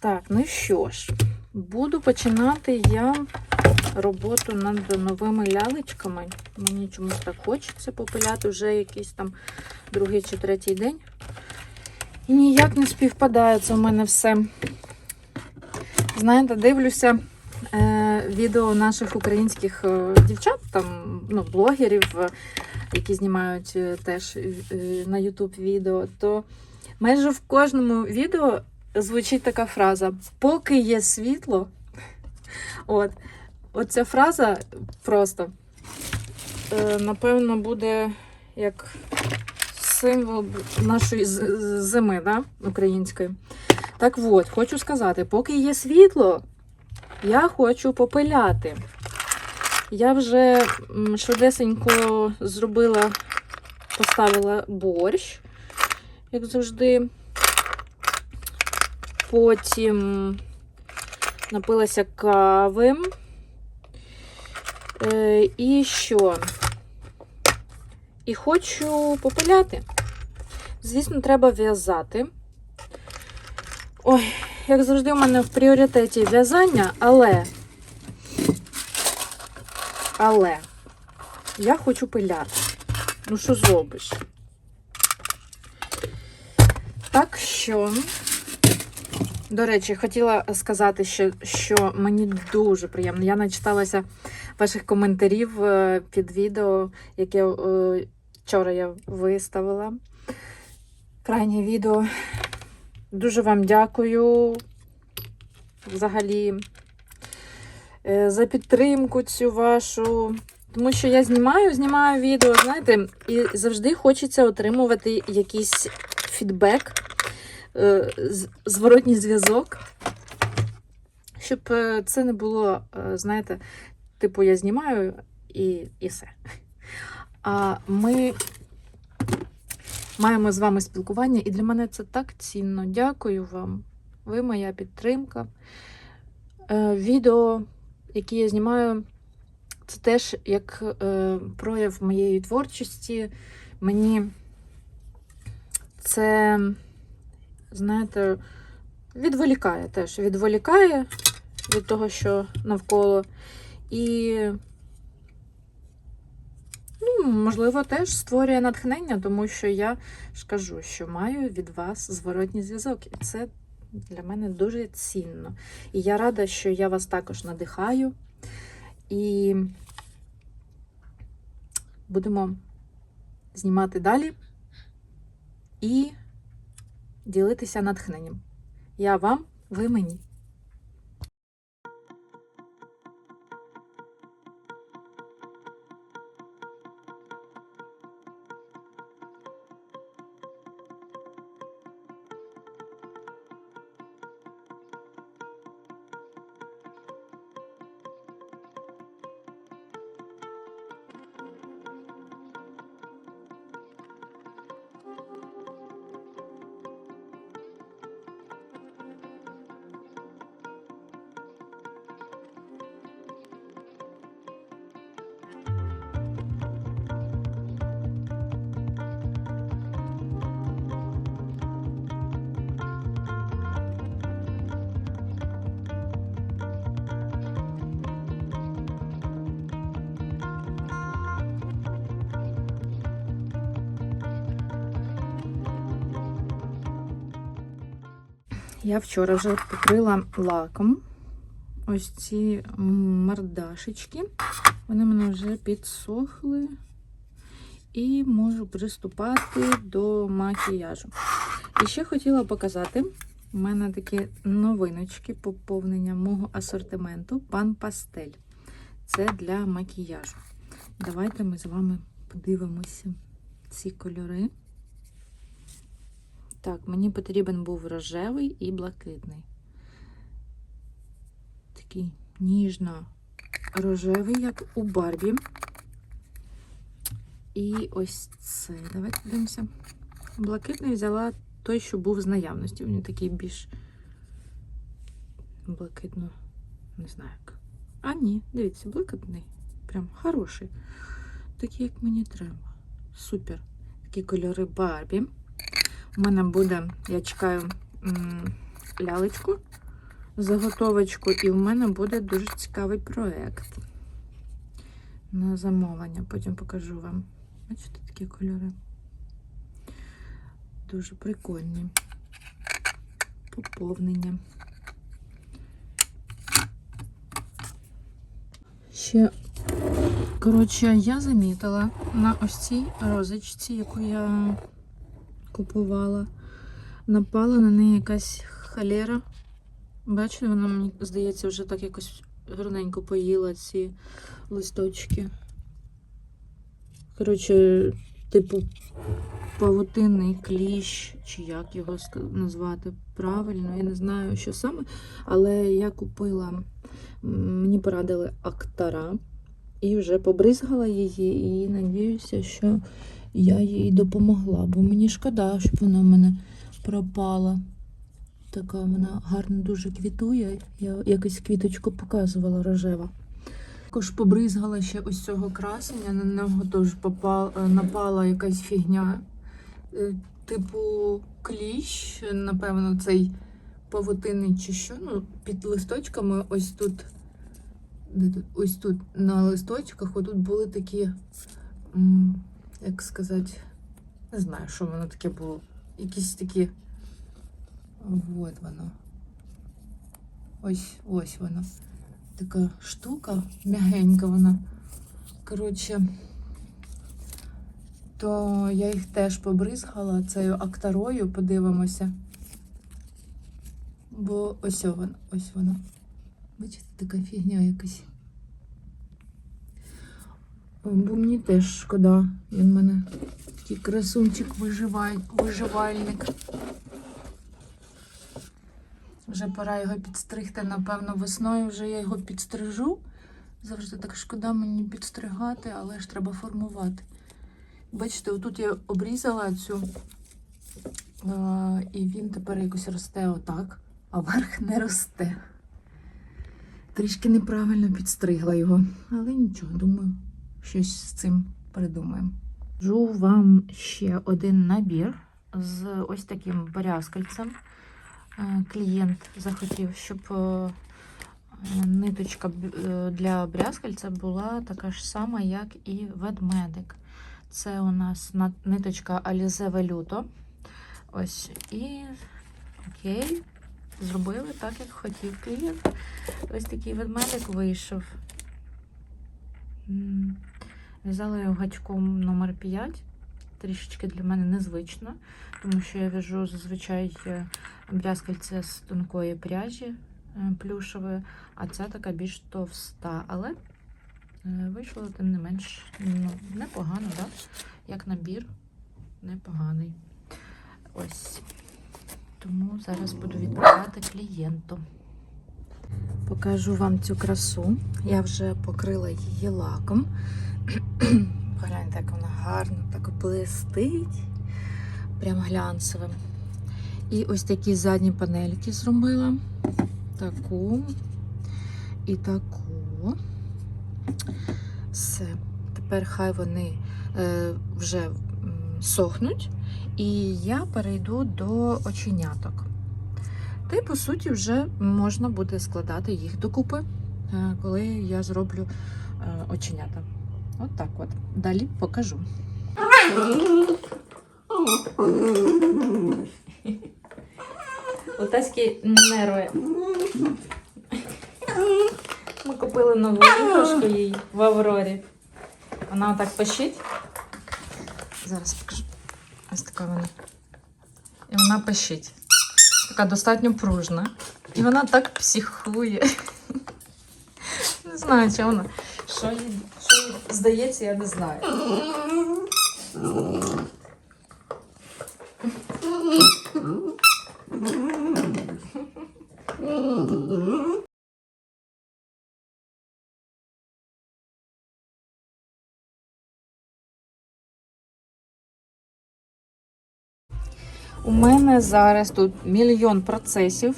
Так, ну що ж, буду починати я роботу над новими лялечками. Мені чомусь так хочеться попиляти вже якийсь там другий чи третій день. І ніяк не співпадає це у мене все. Знаєте, дивлюся е, відео наших українських е, дівчат, там, ну, блогерів, е, які знімають е, теж на YouTube відео, то майже в кожному відео звучить така фраза: поки є світло. От, оця фраза просто, е, напевно, буде як символ нашої зими, да? української. Так от, хочу сказати, поки є світло, я хочу попиляти. Я вже швидесенько зробила, поставила борщ, як завжди. Потім напилася кави. Е, і що? І хочу попиляти. Звісно, треба в'язати. Ой, як завжди, у мене в пріоритеті в'язання, але. Але я хочу пиляти. Ну, що зробиш? Так що. До речі, хотіла сказати, що, що мені дуже приємно. Я начиталася ваших коментарів е, під відео, яке е, вчора я виставила. Крайнє відео. Дуже вам дякую взагалі е, за підтримку цю вашу. Тому що я знімаю, знімаю відео, знаєте, і завжди хочеться отримувати якийсь фідбек, зворотній зв'язок, щоб е, це не було, е, знаєте, типу, я знімаю і, і все. А ми маємо з вами спілкування, і для мене це так цінно. Дякую вам. Ви моя підтримка. Е, Відео, які я знімаю, це теж як е, прояв моєї творчості. Мені це, знаєте, відволікає теж. Відволікає від того, що навколо. І, ну, можливо, теж створює натхнення, тому що я ж кажу, що маю від вас зворотній зв'язок. І це для мене дуже цінно. І я рада, що я вас також надихаю. І будемо знімати далі і ділитися натхненням. Я вам, ви мені. Я вчора вже покрила лаком ось ці мордашечки. Вони мене вже підсохли. І можу приступати до макіяжу. І ще хотіла показати. У мене такі новиночки поповнення мого асортименту Пан Пастель. Це для макіяжу. Давайте ми з вами подивимося ці кольори. Так, мені потрібен був рожевий і блакитний. Такий ніжно-рожевий, як у Барбі. І ось це. Давайте подивимося. Блакитний взяла той, що був з наявності. Він такий більш блакитно, не знаю як. А, ні, дивіться, блакитний. Прям хороший. Такий, як мені треба. Супер. Такі кольори Барбі. У мене буде, я чекаю лялечку заготовочку, і в мене буде дуже цікавий проект на замовлення. Потім покажу вам. Бачите, такі кольори. Дуже прикольні. Поповнення. Ще, коротше, я замітила на ось цій розочці, яку я купувала. Напала на неї якась халера. Бачите, вона мені здається вже так якось гарненько поїла ці листочки. Коротше, типу павутинний кліщ, чи як його назвати правильно, я не знаю, що саме. Але я купила, мені порадили актара і вже побризгала її, і надіюся, що я їй допомогла, бо мені шкода, щоб вона в мене пропала. Така вона гарно дуже квітує. Я якось квіточку показувала рожева. Також побризгала ще ось цього красення, на нього теж попала, напала якась фігня. е, Типу кліщ, напевно, цей павутинний чи що. Ну, під листочками ось тут. Ось тут на листочках отут були такі, як сказати, не знаю, що воно таке було. Якісь такі. Вот воно. Ось, ось воно. Така штука, м'ягенька вона. Коротше, то я їх теж побризгала цією актарою, подивимося. Бо ось вона, ось вона. Бачите, така фігня якась. Бо мені теж шкода. Він мене такий красунчик виживаль... виживальник. Вже пора його підстригти, напевно, весною вже я його підстрижу. Завжди так шкода мені підстригати, але ж треба формувати. Бачите, отут я обрізала цю, і він тепер якось росте отак, а верх не росте. Трішки неправильно підстригла його, але нічого, думаю, щось з цим придумаємо. Жу вам ще один набір з ось таким брязкальцем. Е, Клієнт захотів, щоб е, ниточка е, для брязкальця була така ж сама, як і ведмедик. Це у нас ниточка Alize Veluto. Ось. І окей, зробили так, як хотів клієнт. Ось такий ведмедик вийшов. В'язала його гачком номер 5. Трішечки для мене незвично, тому що я в'яжу зазвичай е, брязкальце з тонкої пряжі е, плюшевої, а ця така більш товста. Але е, вийшло, тим не менш, ну, непогано, да? як набір, непоганий. Ось. Тому зараз буду відправляти клієнту. Покажу вам цю красу. Я вже покрила її лаком. Погляньте, як вона гарно так блистить. Прям глянцевим. І ось такі задні панельки зробила. Таку і таку. Все. Тепер хай вони е, вже сохнуть. І я перейду до оченяток. Та й по суті вже можна буде складати їх докупи, е, коли я зроблю е, оченята. От так от. Далі покажу. Отаські нерви. Ми купили нову іграшку їй в Аврорі. Вона отак пищить. Зараз покажу. Ось така вона. І вона пищить. Така достатньо пружна. І вона так психує. Не знаю, чи вона. Що їй, що їй здається, я не знаю. У мене зараз тут мільйон процесів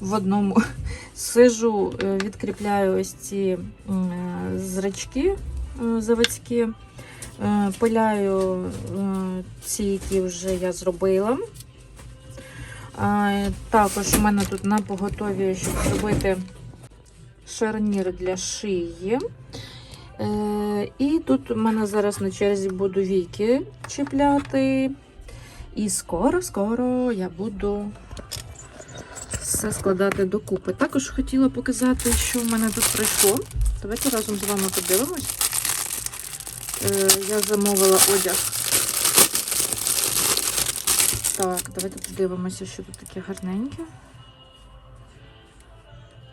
в одному. Сижу, е, відкріпляю ось ці е, зрачки заводські, е, пиляю е, ці, які вже я зробила. Також у мене тут на поготові, щоб зробити шарнір для шиї. Е, і тут у мене зараз на черзі буду віки чіпляти. І скоро-скоро я буду все складати докупи. Також хотіла показати, що в мене тут прийшло. Давайте разом з вами подивимось. Е, я замовила одяг. Так, давайте подивимося, що тут таке гарненьке.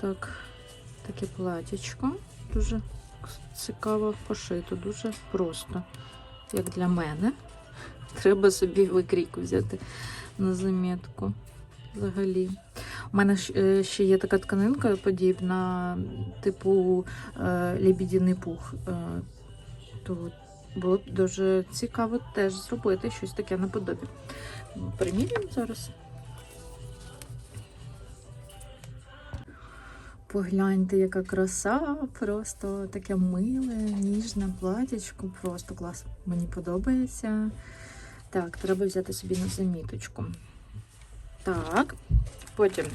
Так, таке платічко. Дуже цікаво пошито, дуже просто, як для мене. Треба собі викрійку взяти на замітку. Взагалі. У мене е, ще є така тканинка подібна, типу е, лебідіний пух. То було б дуже цікаво теж зробити щось таке наподобі. Примірюємо зараз. Погляньте, яка краса, просто таке миле, ніжне платячко, просто клас. Мені подобається. Так, треба взяти собі на заміточку. Так, потім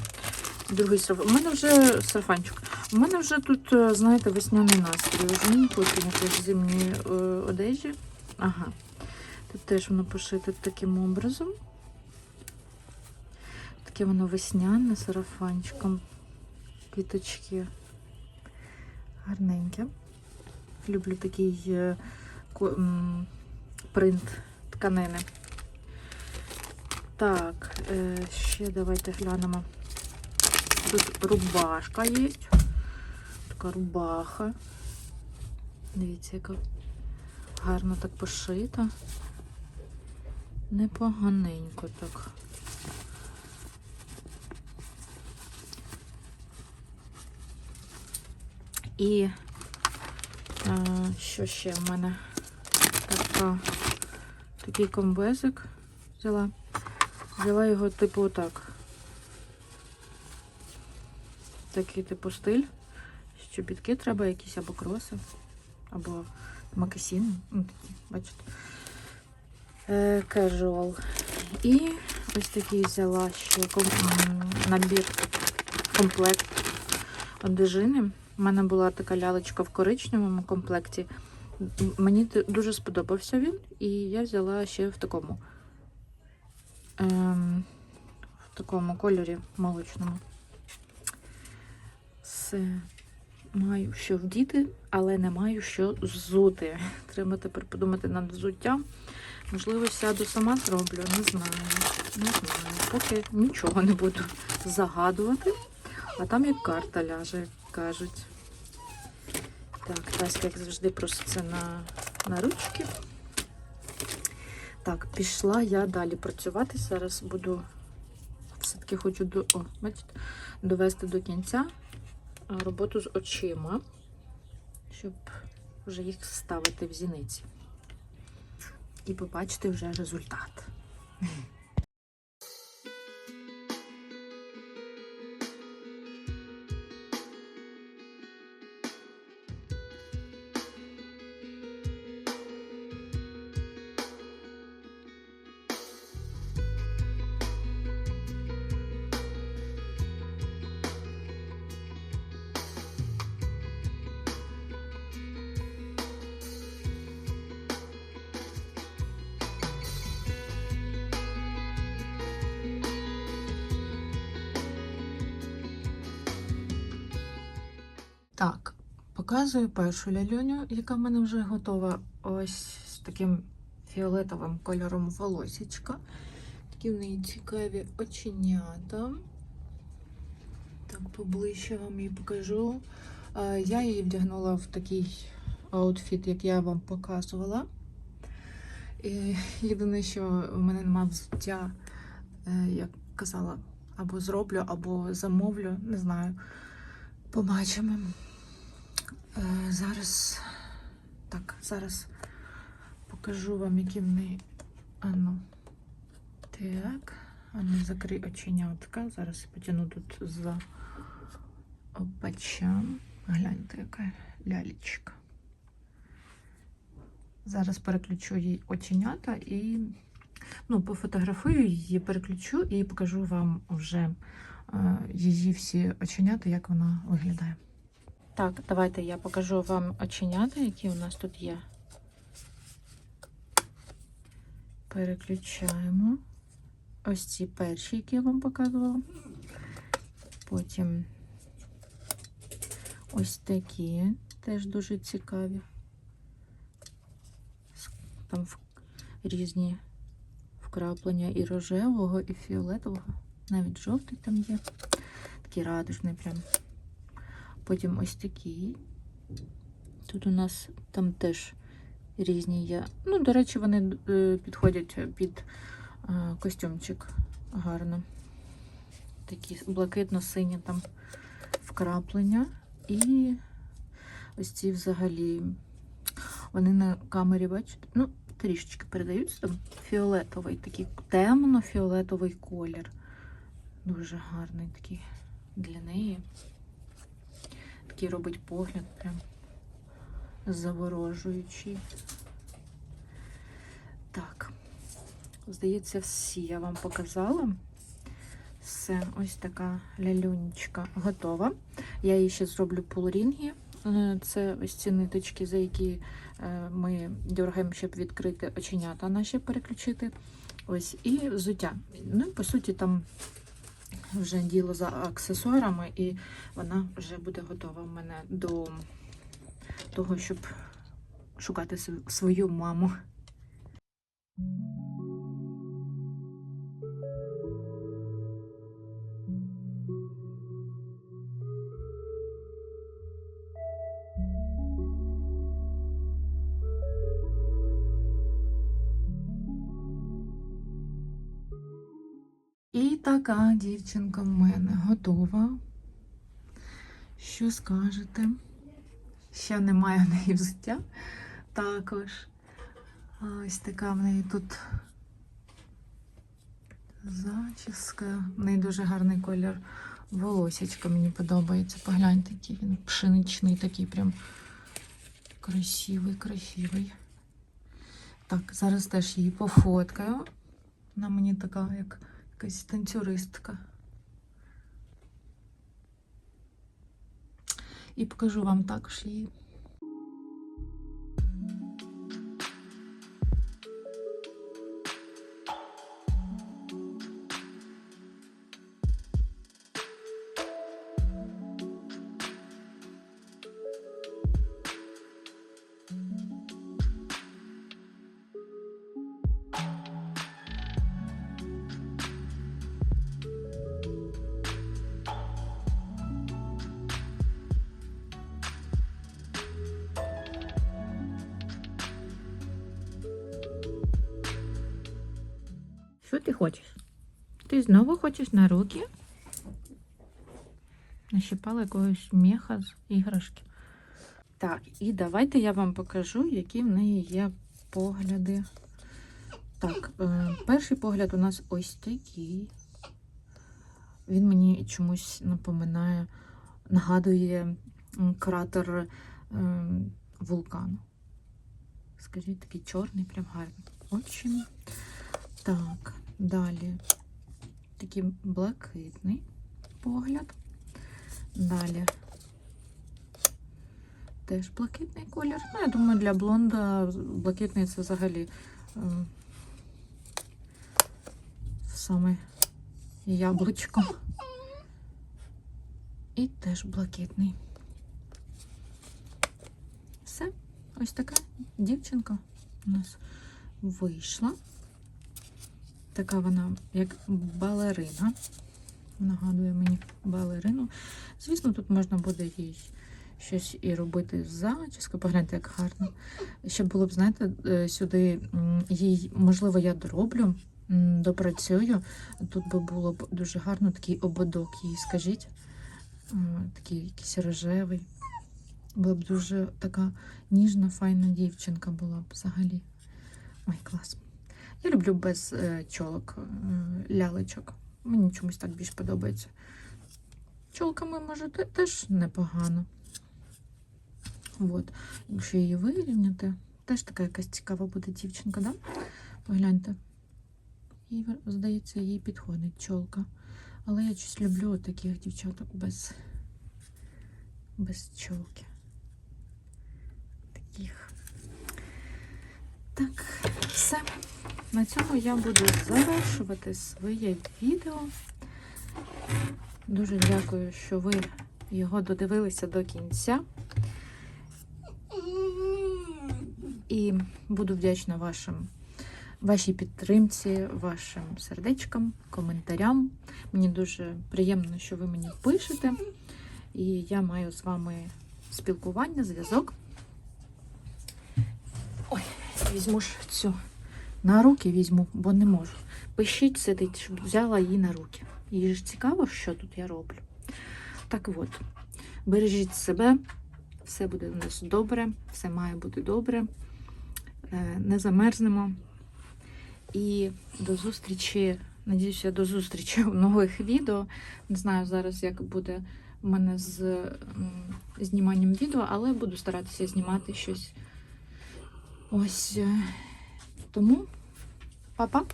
другий сарафан. У мене вже сарафанчик. У мене вже тут, е, знаєте, весняний настрій. Не хочу якоїсь зимньої е, одежі. Ага. Тут теж воно пошите таким образом. Таке воно весняне сарафанчиком. Квіточки. Гарненьке. Люблю такий е, принт тканини. Так, ще давайте глянемо. Тут рубашка є. Така рубаха. Дивіться, яка гарно так пошита. Непоганенько так. І е, що ще в мене така, такий комбезик взяла. Взяла його, типу, отак. Такий типу стиль. Чобітки треба якісь або кроси, або макасіни. Ну, бачите. Е. І ось такий взяла ще набір комплект одежини. У мене була така лялечка в коричневому комплекті. Мені дуже сподобався він, і я взяла ще в такому ем, в такому кольорі молочному. Все. Маю що вдіти, але не маю що ззути. Треба тепер подумати над взуттям. Можливо, сяду сама зроблю, не знаю. Не знаю. Поки нічого не буду загадувати. А там як карта ляже, як кажуть. Так, Таська, як завжди, проситься на, на ручки. Так, пішла я далі працювати. Зараз буду все-таки хочу до, о, бачите, довести до кінця роботу з очима, щоб вже їх ставити в зіниці. І побачити вже результат. Так, показую першу лялюню, яка в мене вже готова. Ось з таким фіолетовим кольором волосічка. Такі в неї цікаві оченята. Так, поближче вам її покажу. Я її вдягнула в такий аутфіт, як я вам показувала. І єдине, що в мене немає взуття, е, як казала, або зроблю, або замовлю, не знаю. Побачимо. Е, Зараз так, зараз покажу вам, які в неї. Ану. Так. Ану, закрий оченятка. Зараз потяну тут за опачам. Гляньте, яка лялечка. Зараз переключу їй оченята і ну, пофотографую її, переключу і покажу вам вже е, її всі оченята, як вона виглядає. Так, давайте я покажу вам оченята, які у нас тут є. Переключаємо. Ось ці перші, які я вам показувала. Потім ось такі, теж дуже цікаві. Там різні вкраплення і рожевого, і фіолетового. Навіть жовтий там є. Такий радужний прям. Потім ось такий. Тут у нас там теж різні є. Ну, до речі, вони е, підходять під е, костюмчик гарно. Такі блакитно-сині там вкраплення. І ось ці взагалі. Вони на камері, бачите, ну, трішечки передаються там фіолетовий, такий темно-фіолетовий колір. Дуже гарний такий для неї. Такий робить погляд прям заворожуючий. Так, здається, всі я вам показала. Все, ось така лялюнечка готова. Я її ще зроблю пулрінги. Е, Це ось ці ниточки, за які е, ми дергаємо, щоб відкрити оченята наші переключити. Ось, і взуття. Ну, по суті, там вже діло за аксесуарами, і вона вже буде готова в мене до того, щоб шукати свою маму. Така дівчинка в мене готова. Що скажете? Ще немає в неї взуття. Також. Ось така в неї тут зачіска. В неї дуже гарний колір волосячка. Мені подобається. Погляньте, який він пшеничний, такий прям красивий, красивий. Так, зараз теж її пофоткаю. Вона мені така, як якась танцюристка. І покажу вам також її. Що ти хочеш? Ти знову хочеш на руки? Нащипала якогось меха з іграшки. Так, і давайте я вам покажу, які в неї є погляди. Так, е, перший погляд у нас ось такий. Він мені чомусь напоминає, нагадує кратер е, вулкану. Скажіть, такий чорний, прям гарний. Очі. Так, далі такий блакитний погляд. Далі теж блакитний колір. Ну, я думаю, для блонда блакитний це взагалі ем, саме яблучко. І теж блакитний. Все, ось така дівчинка у нас вийшла. Така вона, як балерина. Нагадує мені балерину. Звісно, тут можна буде їй щось і робити з зачіскою. Погляньте, як гарно. Ще було б, знаєте, е, сюди їй, можливо, я дороблю, допрацюю. Тут би було б дуже гарно такий ободок їй, скажіть. Е, Такий якийсь рожевий. Була б дуже така ніжна, файна дівчинка була б взагалі. Ой, клас. Я люблю без е, чолок, е, лялечок. Мені чомусь так більш подобається. Чолками, може, теж непогано. От. Якщо її вирівняти, теж така якась цікава буде дівчинка, да? Погляньте. І здається, їй підходить чолка. Але я щось люблю таких дівчаток без, без чолки. Таких. Так, все. На цьому я буду завершувати своє відео. Дуже дякую, що ви його додивилися до кінця. І буду вдячна вашим, вашій підтримці, вашим сердечкам, коментарям. Мені дуже приємно, що ви мені пишете. І я маю з вами спілкування, зв'язок. Ой, візьму ж цю на руки візьму, бо не можу. Пишіть сидить, щоб взяла її на руки. Їй ж цікаво, що тут я роблю. Так от, бережіть себе, все буде у нас добре, все має бути добре. Е, Не замерзнемо. І до зустрічі, надіюся, до зустрічі в нових відео. Не знаю зараз, як буде у мене з зніманням відео, але буду старатися знімати щось. Ось. Тому, па-па.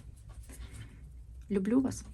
Люблю вас.